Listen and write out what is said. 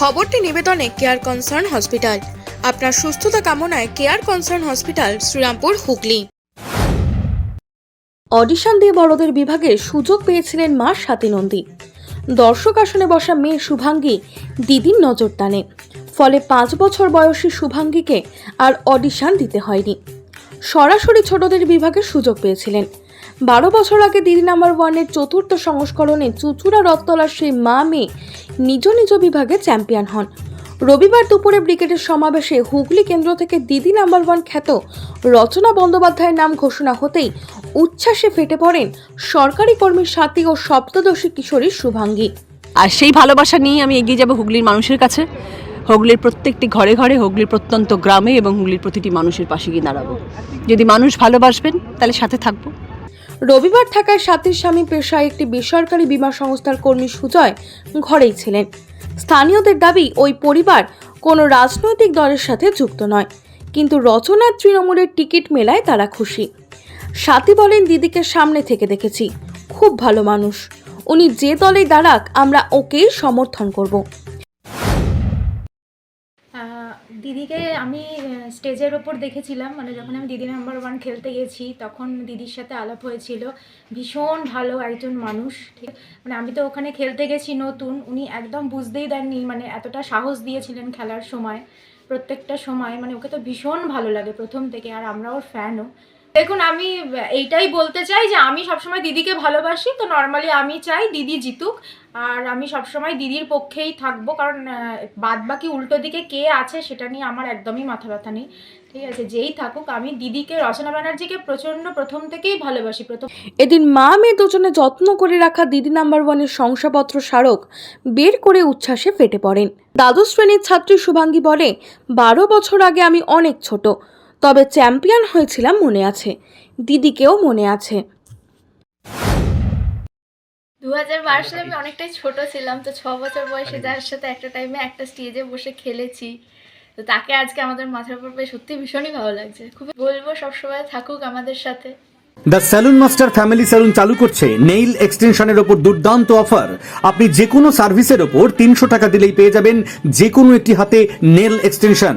খবরটি নিবেদনে care concern hospital আপনার সুস্থতা কামনায় care concern hospital Srirampur, Hooghly. Audition দিয়ে বড়দের বিভাগে সুযোগ পেয়েছিলেন মা স্বাতী নন্দী দর্শক আসনে বসা মেয়ে শুভাঙ্গী দিদির নজর টানে। ফলে পাঁচ বছর বয়সী শুভাঙ্গীকে আর অডিশন দিতে হয়নি। সরাসরি ছোটদের বিভাগে সুযোগ পেয়েছিলেন। বারো বছর আগে দিদি নাম্বার ওয়ানের চতুর্থ সংস্করণে চুচুড়া রথতলার সেই মা মেয়ে নিজ নিজ বিভাগে চ্যাম্পিয়ন হন। রবিবার দুপুরে ব্রিগেডের সমাবেশে হুগলি কেন্দ্র থেকে দিদি নাম্বার ওয়ান খ্যাত রচনা বন্দ্যোপাধ্যায়ের নাম ঘোষণা হতেই উচ্ছ্বাসে ফেটে পড়েন সরকারি কর্মী সাথী ও সপ্তদশী কিশোরী শুভাঙ্গী। আর সেই ভালোবাসা নিয়ে আমি এগিয়ে যাব হুগলির মানুষের কাছে। হুগলির প্রত্যেকটি ঘরে ঘরে, হুগলির প্রত্যন্ত গ্রামে এবং হুগলির প্রতিটি মানুষের পাশে গিয়ে দাঁড়াবো। যদি মানুষ ভালোবাসবেন, তাহলে সাথে থাকব। রবিবার থাকায় সাথীর স্বামী পেশায় একটি বেসরকারি বীমা সংস্থার কর্মী সুজয় ঘরেই ছিলেন। স্থানীয়দের দাবি, ওই পরিবার কোনো রাজনৈতিক দলের সাথে যুক্ত নয়, কিন্তু রচনার তৃণমূলের টিকিট মেলায় তারা খুশি। সাথী বলেন, দিদিকে সামনে থেকে দেখেছি, খুব ভালো মানুষ। উনি যে দলে দাঁড়াক, আমরা ওকেই সমর্থন করব। দিদিকে আমি স্টেজের ওপর দেখেছিলাম। মানে যখন আমি দিদি নাম্বার ওয়ান খেলতে গেছি, তখন দিদির সাথে আলাপ হয়েছিল। ভীষণ ভালো একজন মানুষ, ঠিক? মানে আমি তো ওখানে খেলতে গেছি নতুন। উনি একদম বুঝতেই দেননি মানে এতটা সাহস দিয়েছিলেন খেলার সময়, প্রত্যেকটা সময়। মানে ওকে তো ভীষণ ভালো লাগে প্রথম থেকে, আর আমরা ওর ফ্যানও দেখুন, আমি, এইটাই বলতে চাই যে আমি সবসময় দিদিকে ভালোবাসি, তো নর্মালি আমি চাই দিদি জিতুক। আর আমি সবসময় দিদির পক্ষেই থাকব, কারণ বাদ বাকি উল্টো দিকে কে আছে সেটা নিয়ে আমার একদমই মাথা ব্যথা নেই। ঠিক আছে, যেই থাকুক, আমি দিদিকে, রচনা ব্যানার্জিকে প্রচণ্ড প্রথম থেকেই ভালোবাসি, প্রথম এদিন মা মেয়ে দুজনে যত্ন করে রাখা দিদি নাম্বার ওয়ানের শংসাপত্র স্মারক বের করে উচ্ছ্বাসে ফেটে পড়েন। দ্বাদশ শ্রেণির ছাত্রী শুভাঙ্গী বলে, বারো বছর আগে আমি অনেক ছোট। তবে চ্যাম্পিয়ন হয়েছিলাম মনে আছে। দিদিকেও মনে আছে। দু হাজার বারো সালে আমি অনেকটাই ছোট ছিলাম তো ছ বছর বয়সে যার সাথে একটা টাইমে একটা স্টেজে বসে খেলেছি। তো তাকে আজকে আমাদের মাথার উপর পেয়ে সত্যি ভীষণই ভালো লাগছে। খুবই বলব সবসময় থাকুক আমাদের সাথে। The salon master family salon চালু করছে নেইল এক্সটেনশনের ওপর দুর্দান্ত অফার আপনি যে কোনো সার্ভিসের ওপর তিনশো টাকা দিলেই পেয়ে যাবেন যে কোনো একটি হাতে নেল এক্সটেনশন